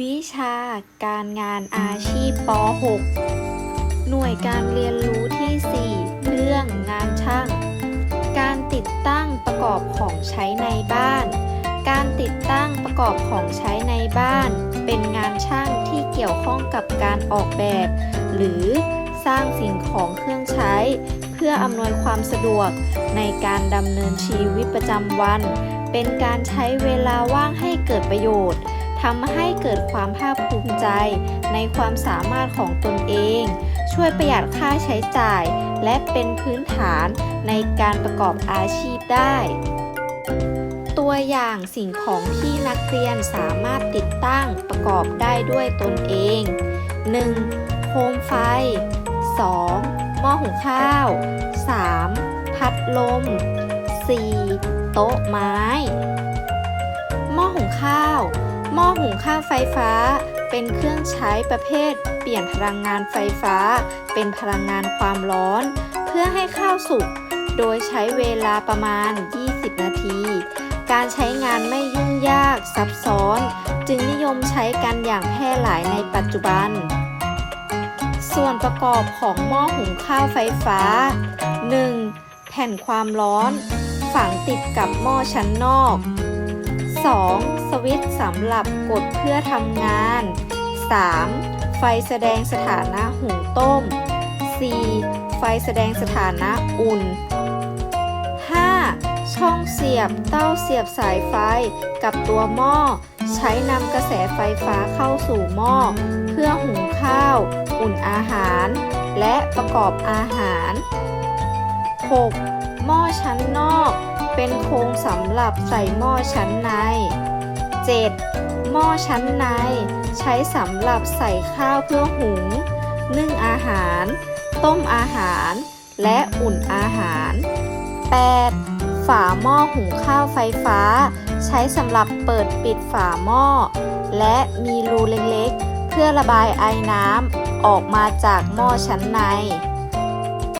วิชาการงานอาชีพป .6 หน่วยการเรียนรู้ที่ 4 เรื่องงานช่าง การติดตั้งประกอบของใช้ในบ้าน การติดตั้งประกอบของใช้ในบ้าน เป็นงานช่างที่เกี่ยวข้องกับการออกแบบ หรือสร้างสิ่งของเครื่องใช้ เพื่ออำนวยความสะดวกในการดำเนินชีวิตประจำวัน เป็นการใช้เวลาว่างให้เกิดประโยชน์ ทำให้เกิดความภาคภูมิใจในความสามารถของตนเอง ช่วยประหยัดค่าใช้จ่าย และเป็นพื้นฐานในการประกอบอาชีพได้ ตัวอย่างสิ่งของที่นักเรียนสามารถติดตั้งประกอบได้ด้วยตนเอง 1. โคมไฟ 2. หม้อหุงข้าว 3. พัดลม 4. โต๊ะไม้ หม้อหุงข้าวไฟฟ้า เป็นเครื่องใช้ประเภท เปลี่ยนพลังงานไฟฟ้า เป็นพลังงานความร้อน เพื่อให้ข้าวสุก โดยใช้เวลาประมาณ 20 นาที การใช้งานไม่ยุ่งยากซับซ้อน จึงนิยมใช้กันอย่างแพร่หลายในปัจจุบัน ส่วนประกอบของหม้อหุงข้าวไฟฟ้า 1. แผ่นความร้อน ฝังติดกับหม้อชั้นนอก 2. สวิตช์สำหรับกดเพื่อทำงาน 3. ไฟแสดงสถานะหุงต้ม 4. ไฟแสดงสถานะอุ่น 5. ช่องเสียบเต้าเสียบสายไฟกับตัวหม้อ ใช้นำกระแสไฟฟ้าเข้าสู่หม้อ เพื่อหุงข้าว อุ่นอาหาร และประกอบอาหาร 6. หม้อชั้นนอก เป็นโครงสำหรับใส่หม้อชั้นใน 7. หม้อชั้นในใช้สำหรับใส่ข้าวเพื่อหุง นึ่งอาหาร ต้มอาหาร และอุ่นอาหาร 8. ฝาหม้อหุงข้าวไฟฟ้า ใช้สำหรับเปิดปิดฝาหม้อ และมีรูเล็กๆ เพื่อระบายไอน้ำออกมาจากหม้อชั้นใน